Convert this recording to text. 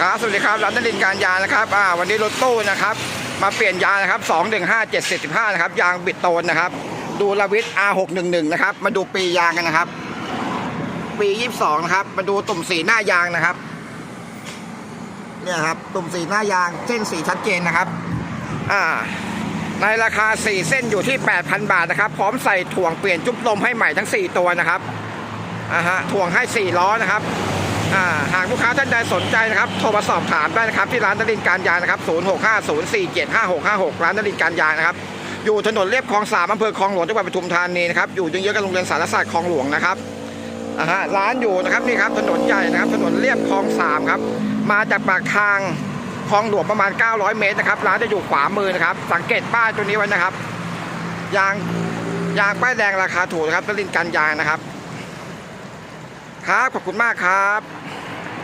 ครับสวัสดีครับร้านนรินการยางนะครับอ่าวันนี้รถตู้นะครับ มาเปลี่ยนยางนะครับ 215 715นะครับ ยางบิดโตนนะครับ ดูลาวิท R611 นะครับ มาดูปียางกันนะครับ ปี 22 นะครับ มาดูตุ่มสีหน้ายางนะครับ เนี่ยครับ ตุ่มสีหน้ายางเส้นสีชัดเจนนะครับอ่าในราคา 4 เส้นอยู่ที่ 8,000 บาทนะครับ พร้อมใส่ถ่วงเปลี่ยนจุ๊บลมให้ใหม่ทั้ง 4 ตัวนะครับอ่าฮะถ่วงให้ 4 ล้อนะครับ หากลูกค้าท่านใดสนใจนะครับ โทรมาสอบถามได้นะครับ ที่ร้านนรินการยางนะครับ 0650475656 ร้านนรินการยางนะครับ อยู่ถนนเรียบคลองสามอำเภอคลองหลวงจังหวัดปทุมธานีนะครับ อยู่เยื้องๆกับโรงเรียนสารศาสตร์คลองหลวงนะครับร้านอยู่นะครับนี่ครับถนนใหญ่นะครับ ถนนเรียบคลองสามครับ มาจากปากทางคลองหลวงประมาณ 900 เมตรนะครับ ร้านจะอยู่ขวามือนะครับ สังเกตป้ายตัวนี้ไว้นะครับ ยางยางป้ายแดงราคาถูกนะครับนรินการยางนะครับ ครับขอบคุณมากครับ